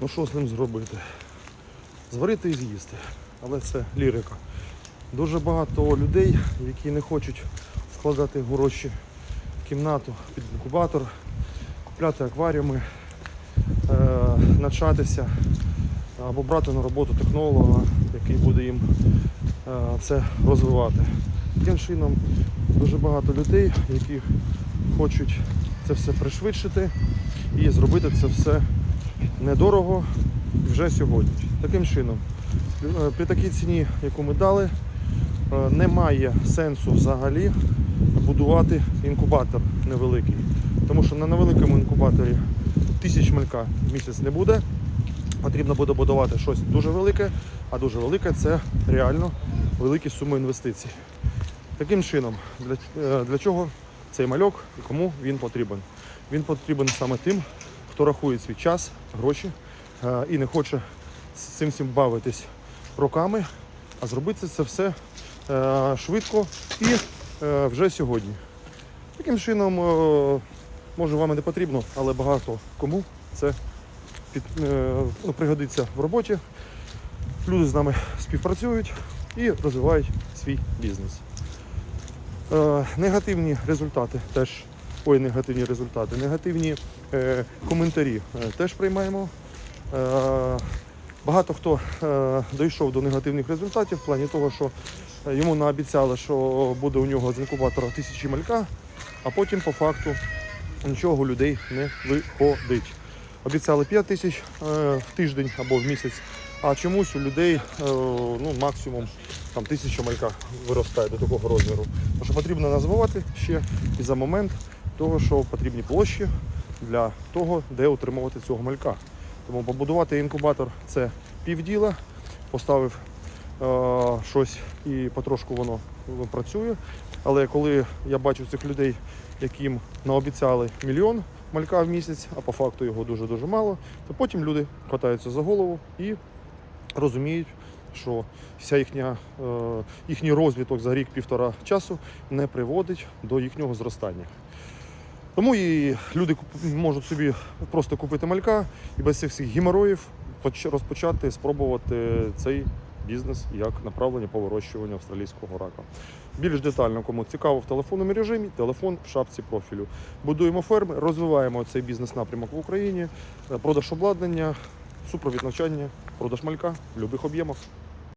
Ну що з ним зробити? Зварити і з'їсти. Але це лірика. Дуже багато людей, які не хочуть складати гроші в кімнату під інкубатор, купляти акваріуми, е, навчатися або брати на роботу технолога, який буде їм е, це розвивати. Таким чином дуже багато людей, які хочуть це все пришвидшити і зробити це все недорого вже сьогодні. Таким чином, е, при такій ціні, яку ми дали, е, немає сенсу взагалі будувати інкубатор невеликий. Тому що на невеликому інкубаторі тисяч малька в місяць не буде. Потрібно буде будувати щось дуже велике, а дуже велике це реально великі суми інвестицій. Таким чином, для, е, для чого цей мальок і кому він потрібен? Він потрібен саме тим, хто рахує свій час, гроші е, і не хоче з цим всім бавитись роками, а зробити це все е, швидко і е, вже сьогодні. Таким чином, може вам і не потрібно, але багато кому це під, ну, пригодиться в роботі. Люди з нами співпрацюють і розвивають свій бізнес. Негативні результати теж. Ой, негативні результати, негативні е, коментарі е, теж приймаємо. Е, багато хто е, дійшов до негативних результатів в плані того, що йому наобіцяли, що буде у нього з інкубатора тисячі малька, а потім по факту нічого у людей не виходить. Обіцяли 5 тисяч е, в тиждень або в місяць, а чомусь у людей е, ну, максимум там, тисяча малька виростає до такого розміру. Тому що потрібно назвати ще і за момент того, що потрібні площі для того, де утримувати цього малька. Тому побудувати інкубатор це півділа, поставив е, щось і потрошку воно працює. Але коли я бачу цих людей, яким наобіцяли мільйон малька в місяць, а по факту його дуже-дуже мало, то потім люди хватаються за голову і розуміють, що вся їхня, е, їхній розвиток за рік-півтора часу не приводить до їхнього зростання. Тому і люди можуть собі просто купити малька і без цих всіх геморроїв поч- розпочати спробувати цей бізнес як направлення по вирощуванню австралійського рака. Більш детально, кому цікаво в телефонному режимі, телефон в шапці профілю. Будуємо ферми, розвиваємо цей бізнес-напрямок в Україні, продаж обладнання, супровід навчання, продаж малька в будь-яких об'ємах.